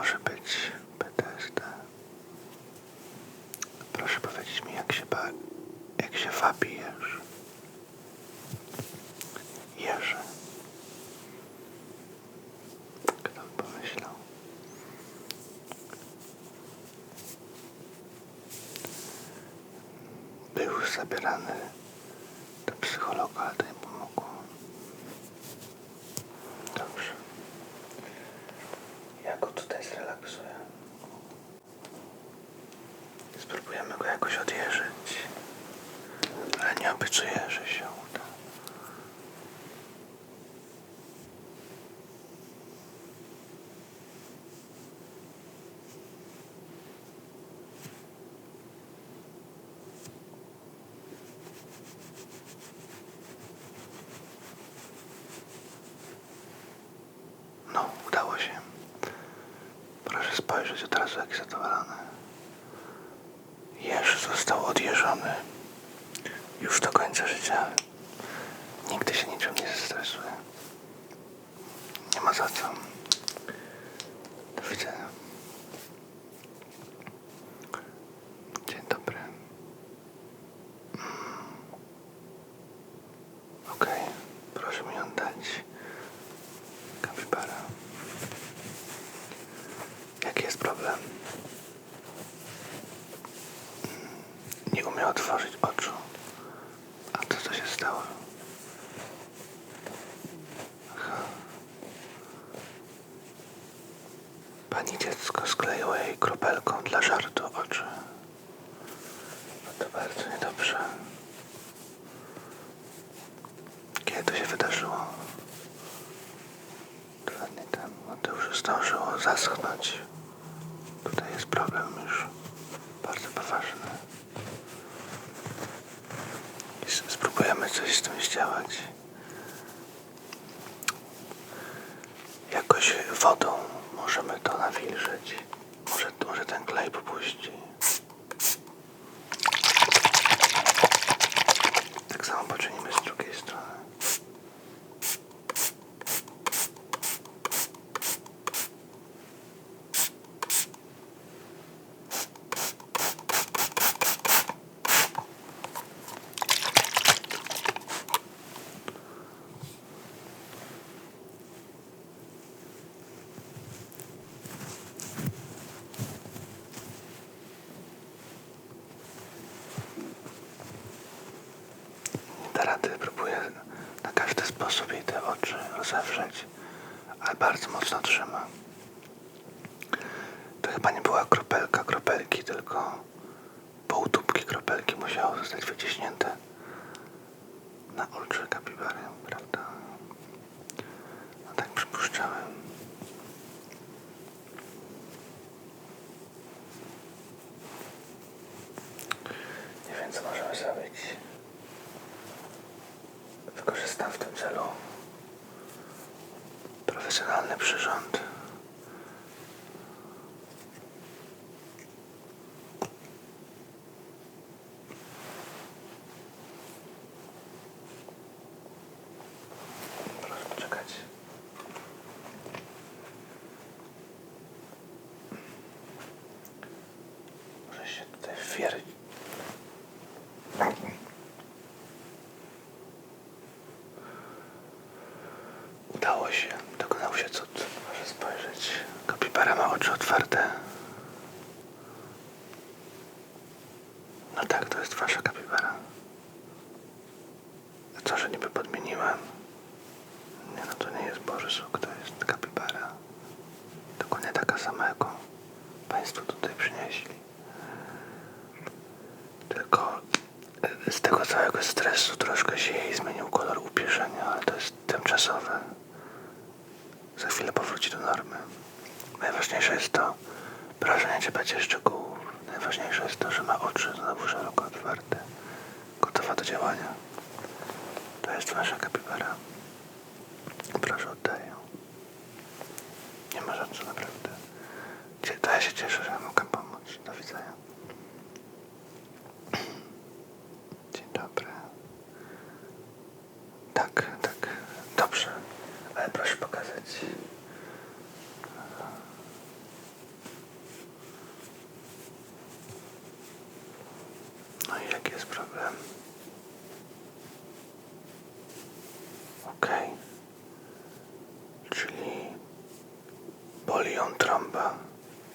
może być PTSD. Proszę powiedzieć mi, jak się, ba- jak się wabi jeż. Jeże. Kto pomyślał? Był zabierany do psychologa, to nie pomogło. Dobrze. Ja go tutaj zrelaksuję. Spróbujemy go jakoś odjeżyć. Ale nie obiecuję, że się uda. No, udało się. Proszę spojrzeć od razu, jak zadowolony. Jeż został odjeżdżony już do końca życia. Nigdy się niczym nie zestresuje. Nie ma za co. Do widzenia. Dzień dobry. Mm. Okej, proszę mi oddać kapibara. Jaki jest problem? Nie umie otworzyć oczu. A co to się stało? Aha. Pani dziecko skleiło jej kropelką dla żartu oczy. No to bardzo niedobrze. Kiedy to się wydarzyło? Dwa dni temu. No to już zdążyło zaschnąć. Tutaj jest problem już bardzo poważny. I s- spróbujemy coś z tym zdziałać. Jakoś wodą możemy to nawilżyć. Może, może ten klej popuści. Tak samo poczynimy z drugiej strony. Rady, próbuję na każdy sposób jej te oczy rozewrzeć, ale bardzo mocno trzyma. To chyba nie była kropelka kropelki, tylko półtubki kropelki musiało zostać wyciśnięte na oczy kapibary, prawda? No tak przypuszczałem. Nie wiem, co możemy zrobić. Wykorzystam w tym celu profesjonalny przyrząd. Proszę poczekać. Może się tutaj wwierć. Udało się. Dokonał się cud. Proszę spojrzeć. Kapibara ma oczy otwarte. No tak, to jest wasza kapibara. A co, że niby podmieniłem? Nie no, to nie jest Boży Suk, to jest kapibara. Dokładnie taka sama, jaką Państwo tutaj przynieśli. Tylko e, z tego całego stresu troszkę się jej zmienił kolor upierzenia, ale to jest tymczasowe. Za chwilę powróci do normy. Najważniejsze jest to, proszę nie ciepać szczegółów. Najważniejsze jest to, że ma oczy znowu szeroko otwarte, gotowa do działania. To jest wasza kapibara. Proszę, oddaję ją. Nie ma za co, naprawdę. To ja się cieszę, że mogę pomóc. Do widzenia. Dzień dobry. Tak,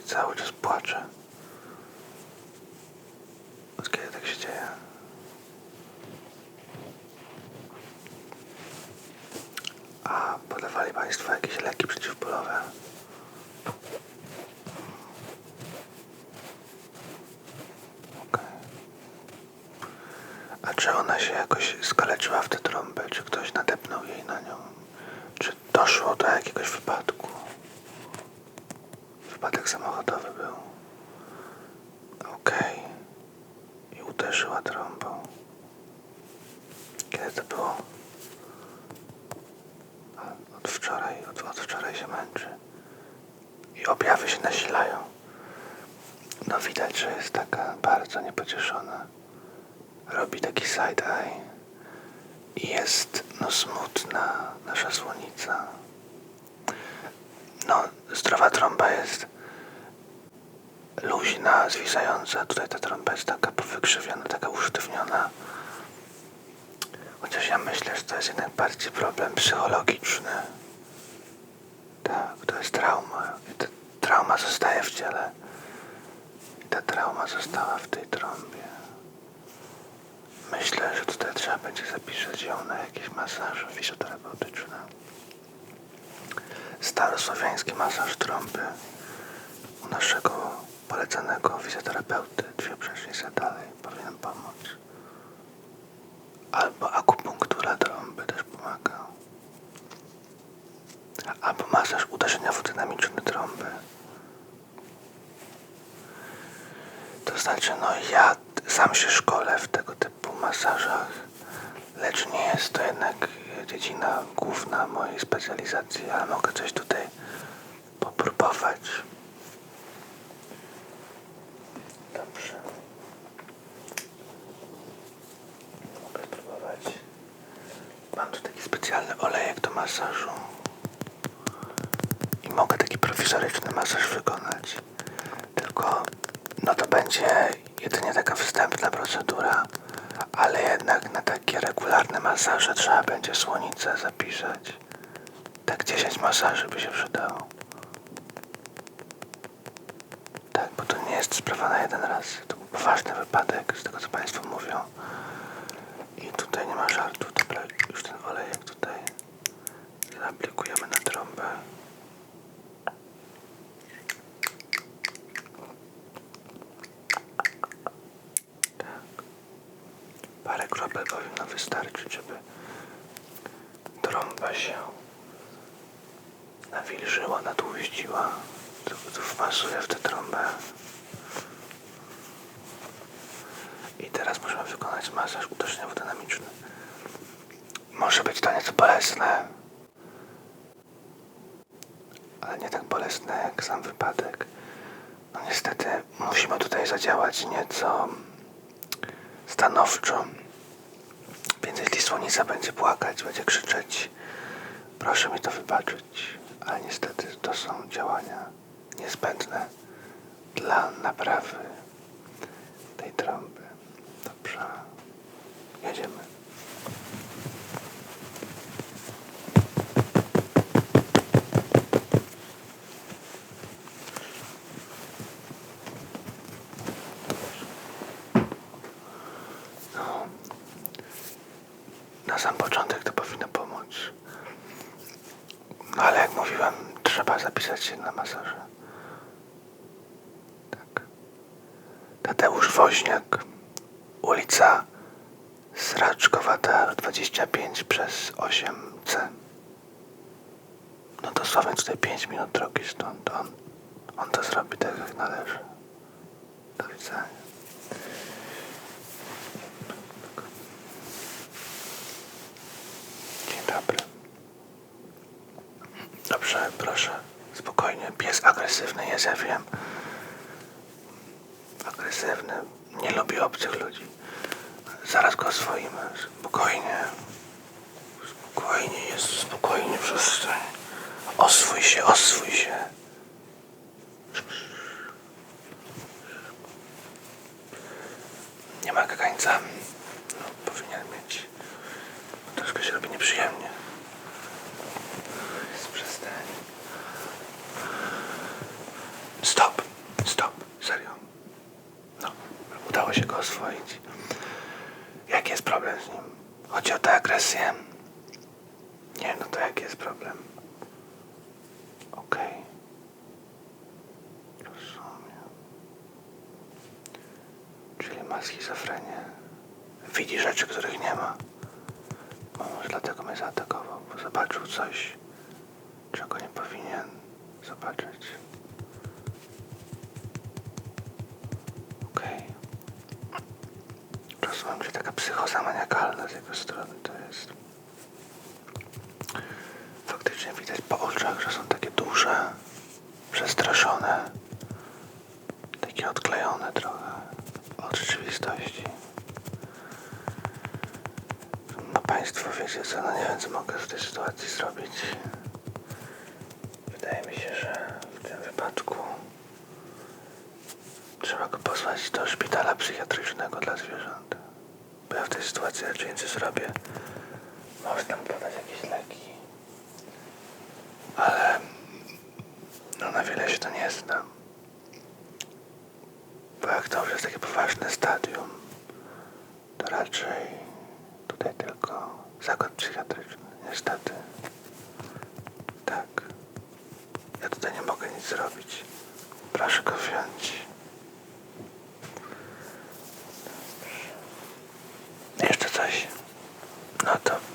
i cały czas płacze. Od kiedy tak się dzieje? A podawali Państwo jakieś leki przeciwbólowe? A czy ona się jakoś skaleczyła w tę trąbę? Czy ktoś nadepnął jej na nią? Czy doszło do jakiegoś wypadku? Wypadek samochodowy był. Okej. I uderzyła trąbą. Kiedy to było? Od wczoraj, od, od wczoraj się męczy. I objawy się nasilają. No widać, że jest taka bardzo niepocieszona. Robi taki side-eye. I jest, no smutna nasza słonica. No, zdrowa trąba jest luźna, zwisająca. Tutaj ta trąba jest taka powykrzywiona, taka usztywniona. Chociaż ja myślę, że to jest jednak bardziej problem psychologiczny. Tak, to jest trauma. I ta trauma zostaje w ciele. I ta trauma została w tej trąbie. Myślę, że tutaj trzeba będzie zapisać ją na jakieś masaże fizjoterapeutyczne. Starosłowiański masaż trąby u naszego polecanego fizjoterapeuty dwie przeszlice dalej powinien pomóc. Albo akupunktura trąby też pomaga. Albo masaż uderzeniowo-dynamiczny trąby. To znaczy, no ja sam się szkolę w tego typu masażach, lecz nie jest to jednak dziedzina główna mojej specjalizacji, ale mogę coś tutaj popróbować. Dobrze. Mogę spróbować. Mam tu taki specjalny olejek do masażu. I mogę taki prowizoryczny masaż wykonać. Tylko no to będzie jedynie taka wstępna procedura, ale jednak na takie regularne masaże trzeba będzie słonicę zapisać. Tak 10 masaży by się przydało. Tak, bo to nie jest sprawa na jeden raz. To był poważny wypadek, z tego co Państwo mówią. I tutaj nie ma żartu. Już ten olejek tutaj zaaplikujemy na trąbę. Parę kropel powinno wystarczyć, żeby trąba się nawilżyła, natłuściła. Tu, tu wpasuję w tę trąbę. I teraz możemy wykonać masaż uderzeniowo-dynamiczny. Może być to nieco bolesne, ale nie tak bolesne jak sam wypadek. No niestety musimy tutaj zadziałać nieco stanowczo. Więc jeśli słonica będzie płakać, będzie krzyczeć, proszę mi to wybaczyć. Ale niestety to są działania niezbędne dla naprawy tej trąby. Dobrze. Jedziemy. No. Na sam początek to powinno pomóc. No ale jak mówiłem, trzeba zapisać się na masaże. Tak. Tadeusz Woźniak, ulica Sraczkowata 25 przez 8C. No dosłownie tutaj 5 minut drogi stąd. On, on to zrobi tak jak należy. Do widzenia. Dzień dobry. Dobrze, proszę. Spokojnie. Pies agresywny jest, ja wiem. Agresywny. Nie lubi obcych ludzi. Zaraz go oswoimy. Spokojnie. Jezu, spokojnie przestań. Oswój się, oswój się. Nie ma kagańca. No, powinien mieć. Troszkę się robi nieprzyjemnie. Jest przestań. Stop, stop, serio. No, udało się go oswoić. Jaki jest problem z nim? Tę agresję. Nie, no to jaki jest problem? Okej. Rozumiem. Czyli ma schizofrenię. Widzi rzeczy, których nie ma. No, może dlatego mnie zaatakował, bo zobaczył coś, czego nie powinien zobaczyć. Psychoza maniakalna z jego strony to jest. Faktycznie widać po oczach, że są takie duże, przestraszone, takie odklejone trochę od rzeczywistości. No państwo wiecie co, no nie wiem co mogę w tej sytuacji zrobić. Wydaje mi się, że w tym wypadku trzeba go posłać do szpitala psychiatrycznego dla zwierząt. Ja w tej sytuacji raczej nic nie zrobię. Można mu podać jakieś leki. Ale no na wiele się to nie znam. Bo jak to już jest takie poważne stadium, to raczej tutaj tylko zakład psychiatryczny, niestety. Tak. Ja tutaj nie mogę nic zrobić. Proszę go wziąć. Jeszcze coś? No to...